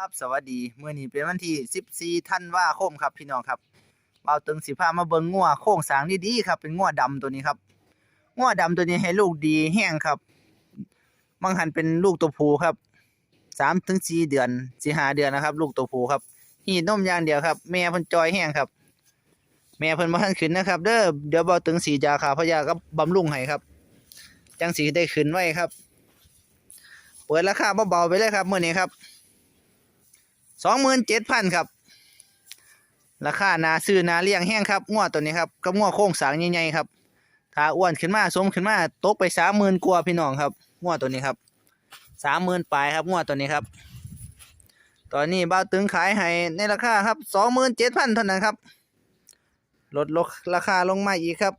ครับสวัสดีเมื่อนี้เป็นวันที่14ธันวาคมครับพี่น้องครับเบาตึงสิพามาเบิ่งงัวโค้งสางดีๆครับ เป็นงัวดำตัวนี้ครับงัวดำตัวนี้ให้ลูกดีแห้งครับบางหันเป็นลูกตัวผู้ครับ3ถึง4เดือน4 5เดือนนะครับ ลูกตัวผู้ครับหีนมอย่างเดียวครับ แม่พิ่นจอยแห้งครับ แม่เพิ่นบ่ทันขึ้นนะครับ เด้อเดี๋ยวเบาตึงสียาขาพยากับบำรุงให้ครับ จังสีได้ขึ้นไว้ครับ เปิดราคาเบาๆไปเลยครับเมื้อนี้ครับ สองหมื่นเจ็ดพันครับ ราคานาซื้อนาเลี้ยงแห้งครับง้อตัวนี้ครับกับง้อโค้งสางใหญ่ๆครับถ้าอ้วนขึ้นมาสมขึ้นมาตกไปสามหมื่นกว่าพี่น้องครับง้อตัวนี้ครับสามหมื่นปลายครับง้อตัวนี้ครับ ตอนนี้บ้าตึงขายให้ในราคาครับสองหมื่นเจ็ดพันเท่านั้นครับลดลงราคาลงมาอีกครับ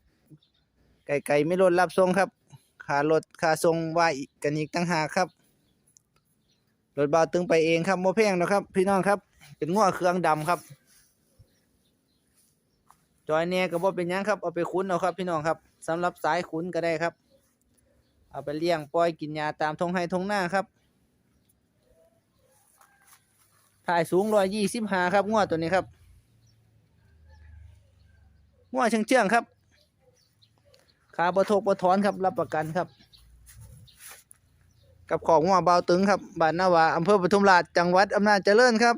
ไก่ไก่ไม่ลดรับทรงครับค่ารถค่าทรงว่าอีกกันอีกตั้งหากครับ รถบาตึงไปเองครับโมแพงนะครับ พี่น้องครับ เป็นง้อเครื่องดำครับ จอยเน่ก็บ่เป็นยังครับเอาไปคุ้นเอาครับ พี่น้องครับสำหรับสายคุ้นก็ได้ครับ เอาไปเลี้ยงปล่อยกินยาตามทงไห้ทงหน้าครับถ่ายสูงร้อยยี่สิบห้าครับง้อตัวนี้ครับง้อเชื่องเชื่องๆครับขาบะทกบะถอนครับรับประกันครับ กับของหัวเบาตึงครับบ้านนาวาอำเภอปทุมราชจังหวัดอำนาจเจริญครับ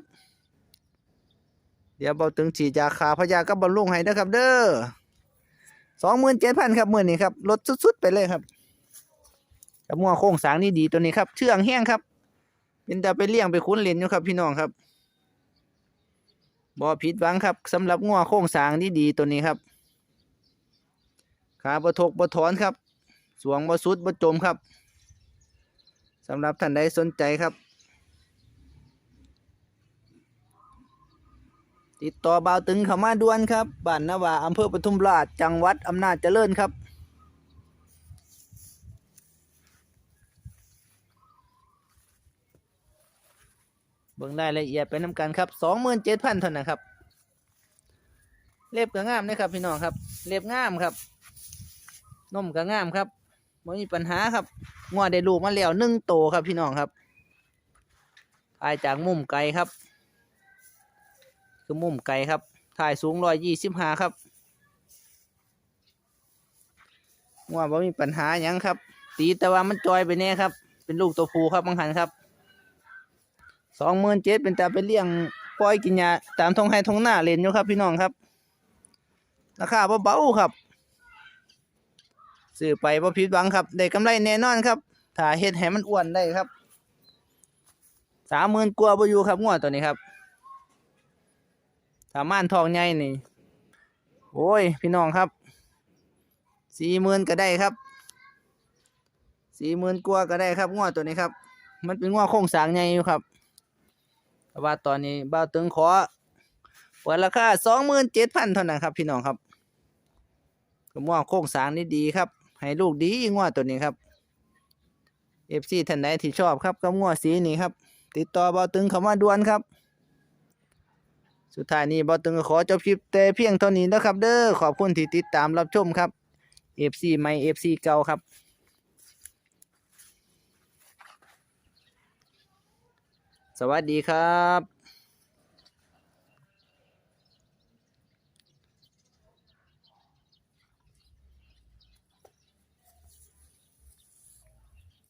เดี๋ยวเบาตึงฉีดยาขาพยากับบำรุงให้นะครับ เด้อสองหมื่นเจ็ดพันครับมื่อนี้ครับลดสุดๆไปเลยครับกับงัวโค้งสางนี่ดีตัวนี้ครับเชื่องแห้งครับ เป็นแต่ไปเลี้ยงไปคุ้นเลนอยู่ครับพี่น้องครับบ่ผิดหวังครับสำหรับงัวโค้งสางนี่ดีตัวนี้ครับขาบะทกบะถอนครับ สวงบะสุดบะจมครับ สำหรับท่านใดสนใจครับ ติดต่อบ่าวตึงเข้ามาด่วนครับบ้านนาวาอำเภอปทุมราชจังหวัดอำนาจเจริญครับเบิ่งรายละเอียดไปน้ำกันครับสองหมื่นเจ็ดพันเท่านั้นครับ เล็บก็งามนะครับพี่น้องครับ เล็บงามครับนมก็งามครับไม่มีปัญหาครับ งวดได้ลูกมาแล้วหนึ่งโตครับพี่น้องครับถ่ายจากมุมไกลครับ คือมุมไกลครับถ่ายสูงร้อยยี่สิบห้าครับงวดว่ามีปัญหาหยังครับ ตีแต่ว่ามันจอยไปแน่ครับ เป็นลูกตัวผู้ครับบางหันครับสองหมื่นเจ็ดเป็นต่ไปเลี้ยงปล่อยกินยาตามทงไห้ทงหน้าเลนอยู่ครับพี่น้องครับราคาเบาๆครับ ซื้อไปบ่ผิดหวังครับ ได้กำไรแน่นอนครับ ถ้าเฮ็ดให้มันอ้วนได้ครับสามหมื่นกว่าบ่อยู่ครับงวดตัวนี้ครับถ้าม่านทองใหญ่นี่ โอ้ย พี่น้องครับสี่หมื่นก็ได้ครับสี่หมื่นกว่าก็ได้ครับงวดตัวนี้ครับ มันเป็นงวดโค้งสางใหญ่อยู่ครับแต่ว่าตอนนี้บ่าตึงขอเปิดราคาสองหมื่นเจ็ดพันเท่านั้นครับ พี่น้องครับก็มั่วโค้งสางนี่ดีครับ ให้ลูกดีงัวตัวนี้ครับเอฟซีท่านใดที่ชอบครับกับงัวสีนี้ครับ ติดต่อเบาตึงเข้ามาด่วนครับ สุดท้ายนี้เบาตึงก็ขอจบคลิปแต่เพียงเท่านี้นะครับ เด้อขอบคุณที่ติดตามรับชมครับเอฟซีใหม่เอฟซีเก่าครับสวัสดีครับ